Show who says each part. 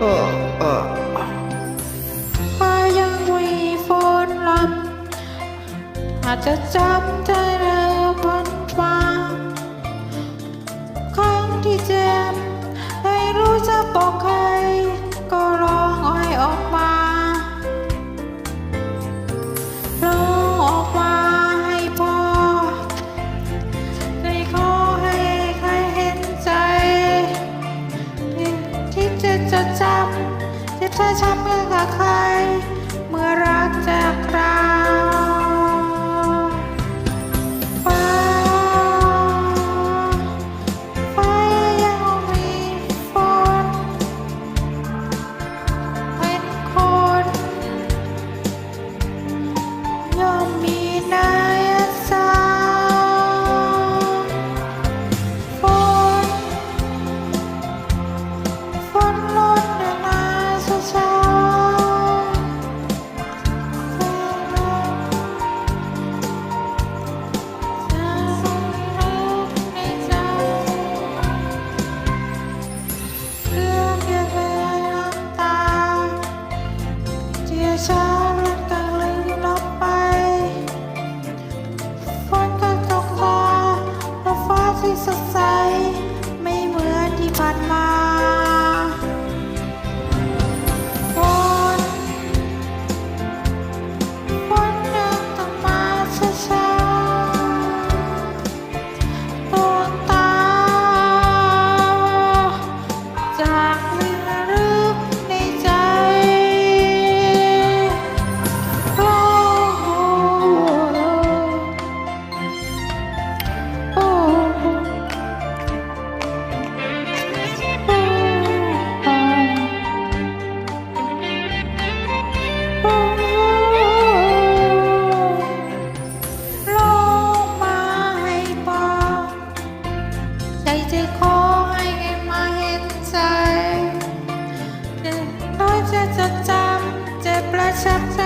Speaker 1: เออเออ
Speaker 2: ก็ยังมีฝนลำอาจจะจำใจเร็วบนฟ้าครั้งที่เจ็บไม่รู้จะบอกใคร ที่จ desire. accept